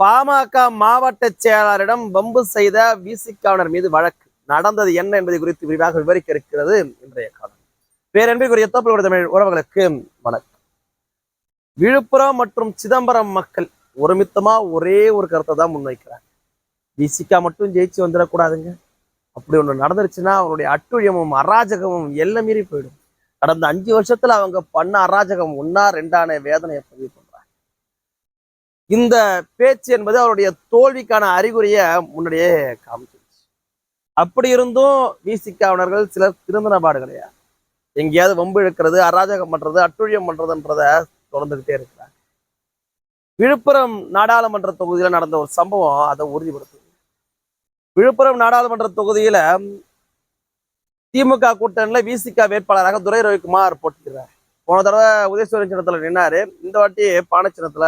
பாமக மாவட்ட செயலாளரிடம் வம்பு செய்த விசிகாவினர் மீது வழக்கு. நடந்தது என்ன என்பதை குறித்து விரிவாக விவரிக்க இருக்கிறது இன்றைய காலம் பேரன்பிற்குரிய தோப்பல் தமிழ் உறவுகளுக்கு வணக்கம். விழுப்புரம் மற்றும் சிதம்பரம் மக்கள் ஒருமித்தமா ஒரே ஒரு கருத்தை தான் முன்வைக்கிறாங்க. விசிகா மட்டும் ஜெயிச்சு வந்துடக்கூடாதுங்க. அப்படி ஒண்ணு நடந்துருச்சுன்னா அவருடைய அட்டுழியமும் அராஜகமும் எல்லாம் மீறி போயிடும். கடந்த அஞ்சு வருஷத்துல அவங்க பண்ண அராஜகம் ஒன்னா ரெண்டான வேதனையை பதிவு இந்த பேச்சு என்பது அவருடைய தோல்விக்கான அறிகுறிய முன்னாடியே காமிச்சிருச்சு. அப்படி இருந்தும் விசிகாவினர்கள் சிலர் திருந்தின பாடு கிடையாது எங்கேயாவது வம்பு இழுக்கிறது அராஜகம் பண்றது அட்டுழியம் பண்றதுன்றத தொடர்ந்துகிட்டே இருக்கிறாங்க. விழுப்புரம் நாடாளுமன்ற தொகுதியில நடந்த ஒரு சம்பவம் அதை உறுதிப்படுத்துது. விழுப்புரம் நாடாளுமன்ற தொகுதியில திமுக கூட்டணியில விசிக வேட்பாளராக துரை ரவிக்குமார் போட்டிக்கிறார் போன தடவை உதயசூரியன் சின்னத்துல நின்னாரு. இந்த வாட்டி பானை சின்னத்துல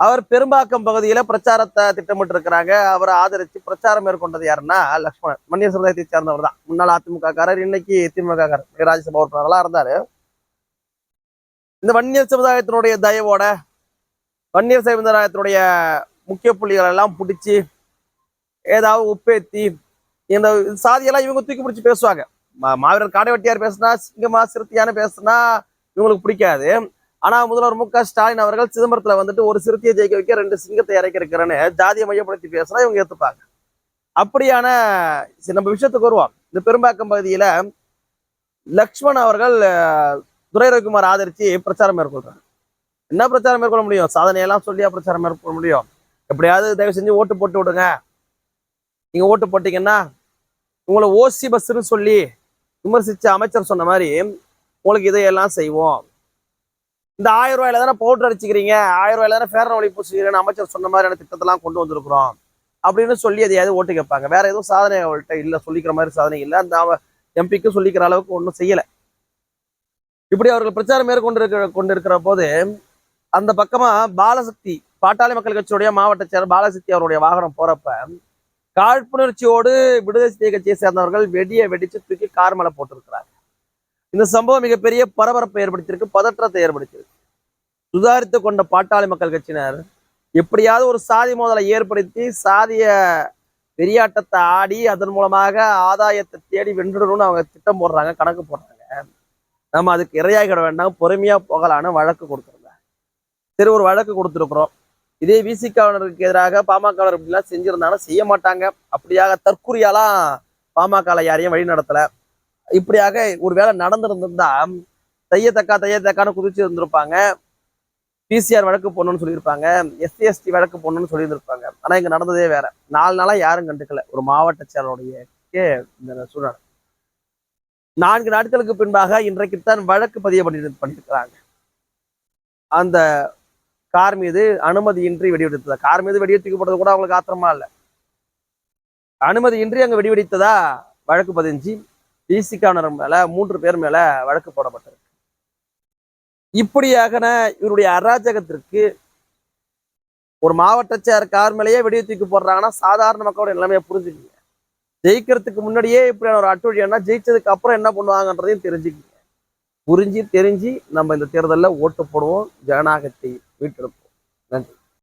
அவர் பெரும்பாக்கம் பகுதியில பிரச்சாரத்தை திட்டமிட்டு இருக்கிறாங்க அவரை ஆதரிச்சு பிரச்சாரம் மேற்கொண்டது யாருன்னா லக்ஷ்மணன். மன்னிய சமுதாயத்தை சேர்ந்தவர் தான். முன்னாள் அதிமுக காரர் இன்னைக்கு திமுக காரர் ராஜ்யசபா உறுப்பினர்களா இருந்தாரு. இந்த வன்னியர் சமுதாயத்தினுடைய தயவோட வன்னியர் சமுதாயத்தினுடைய முக்கிய புள்ளிகள் எல்லாம் பிடிச்சி ஏதாவது உப்பேத்தி இந்த சாதியெல்லாம் இவங்க தூக்கி பிடிச்சி பேசுவாங்க. மா- மாவீரர் காடை வெட்டியார் பேசுனா சிங்கமா சிறுத்தையான பேசுனா இவங்களுக்கு பிடிக்காது. ஆனா முதல்வர் மு க ஸ்டாலின் அவர்கள் சிதம்பரத்துல வந்துட்டு ஒரு சிறுத்தையை ஜெயிக்க வைக்க ரெண்டு சிங்கத்தை இறக்க இருக்கிறேன்னு ஜாதியை மையப்படுத்தி பேசுனா இவங்க ஏத்துப்பாங்க. அப்படியான நம்ம விஷயத்துக்கு வருவோம். இந்த பெரும்பாக்கம் பகுதியில லக்ஷ்மண் அவர்கள் துரை ரவிக்குமார் ஆதரிச்சு பிரச்சாரம் மேற்கொள்றாங்க என்ன பிரச்சாரம் மேற்கொள்ள முடியும்? சாதனையெல்லாம் சொல்லியா பிரச்சாரம் மேற்கொள்ள முடியும். எப்படியாவது தயவு செஞ்சு ஓட்டு போட்டு விடுங்க. நீங்க ஓட்டு போட்டீங்கன்னா உங்களை ஓசி பஸ்ன்னு சொல்லி விமர்சிச்ச அமைச்சர் சொன்ன மாதிரி உங்களுக்கு இதையெல்லாம் செய்வோம். இந்த ஆயிரம் ரூபாயில தானே பவுடர் அடிச்சுக்கிறீங்க? ஆயிரம் ரூபாயில தானே ஃபேர் ஒளி பூசுகிறீங்கன்னு அமைச்சர் சொன்ன மாதிரியான திட்டத்தெல்லாம் கொண்டு வந்திருக்கிறோம். அப்படின்னு சொல்லி எதையாவது ஓட்டு கேட்பாங்க. வேற எதுவும் சாதனை அவள்கிட்ட இல்லை சொல்லிக்கிற மாதிரி சாதனை இல்லை. அந்த எம்பிக்கு சொல்லிக்கிற அளவுக்கு ஒன்றும் செய்யலை. இப்படி அவர்கள் பிரச்சாரம் மேற்கொண்டிருக்கிற கொண்டிருக்கிற போது அந்த பக்கமா பாலசக்தி பாட்டாளி மக்கள் கட்சியுடைய மாவட்ட செயலர் பாலசக்தி அவருடைய வாகனம் போறப்ப காழ்ப்புணர்ச்சியோடு விடுதலை சிறுத்தை கட்சியை சேர்ந்தவர்கள் வெடியை வெடிச்சு தூக்கி கார் மேல போட்டிருக்கிறாங்க இந்த சம்பவம் மிகப்பெரிய பரபரப்பை ஏற்படுத்தியிருக்கு பதற்றத்தை ஏற்படுத்தியிருக்கு. சுதாரித்து கொண்ட பாட்டாளி மக்கள் கட்சியினர் எப்படியாவது ஒரு சாதி மோதலை ஏற்படுத்தி சாதிய வெறியாட்டத்தை ஆடி அதன் மூலமாக ஆதாயத்தை தேடி வென்றுடணும்னு அவங்க திட்டம் போடுறாங்க கணக்கு போடுறாங்க. நம்ம அதுக்கு இரையாகிட வேண்டாம் பொறுமையா போகலான்னு வழக்கு கொடுத்துருந்தாங்க சரி ஒரு வழக்கு கொடுத்துருக்குறோம். இதே விசிகாவினருக்கு எதிராக பாமகவினர் இப்படிலாம் செஞ்சிருந்தாலும் செய்ய மாட்டாங்க. அப்படியாக தற்குறியாலாம் பாமகவில் யாரையும் வழி நடத்தலை. இப்படியாக ஒரு வேலை நடந்திருந்திருந்தா தையத்தக்கா தையத்தக்கான்னு குதிச்சு இருந்திருப்பாங்க. பிசிஆர் வழக்கு போடணும்னு சொல்லியிருப்பாங்க. எஸ்சி எஸ்டி வழக்கு போடணும்னு சொல்லியிருந்திருப்பாங்க. ஆனா இங்க நடந்ததே வேற. நாலு நாளா யாரும் கண்டுக்கல. ஒரு மாவட்ட செயலருடைய இந்த நான்கு நாட்களுக்கு பின்பாக இன்றைக்குத்தான் வழக்கு பதிவு பண்ணி பண்ணியிருக்கிறாங்க அந்த கார் மீது அனுமதியின்றி வெடிவெடித்ததா? கார் மீது வெடிவெடுத்து போட்டது கூட அவங்களுக்கு ஆத்திரமா இல்லை. அனுமதியின்றி அங்கே வெடிவெடித்ததா? வழக்கு பதிஞ்சு பிசிகானர் மேல மூன்று பேர் மேல வழக்கு போடப்பட்டிருக்கு. இப்படியாக இவருடைய அராஜகத்திற்கு ஒரு மாவட்ட சேர் கார் மேலேயே வெடியை தூக்கி போடுறாங்கன்னா சாதாரண மக்களோட நிலைமையை புரிஞ்சுக்கங்க. ஜெயிக்கிறதுக்கு முன்னாடியே இப்படியான ஒரு அட்டுழியம்னா ஜெயிச்சதுக்கு அப்புறம் என்ன பண்ணுவாங்கன்றதையும் தெரிஞ்சுக்கிங்க. புரிஞ்சு தெரிஞ்சு நம்ம இந்த தேர்தலில் ஓட்டு போடுவோம். ஜனநாயகத்தை மீட்டெடுப்போம். நன்றி.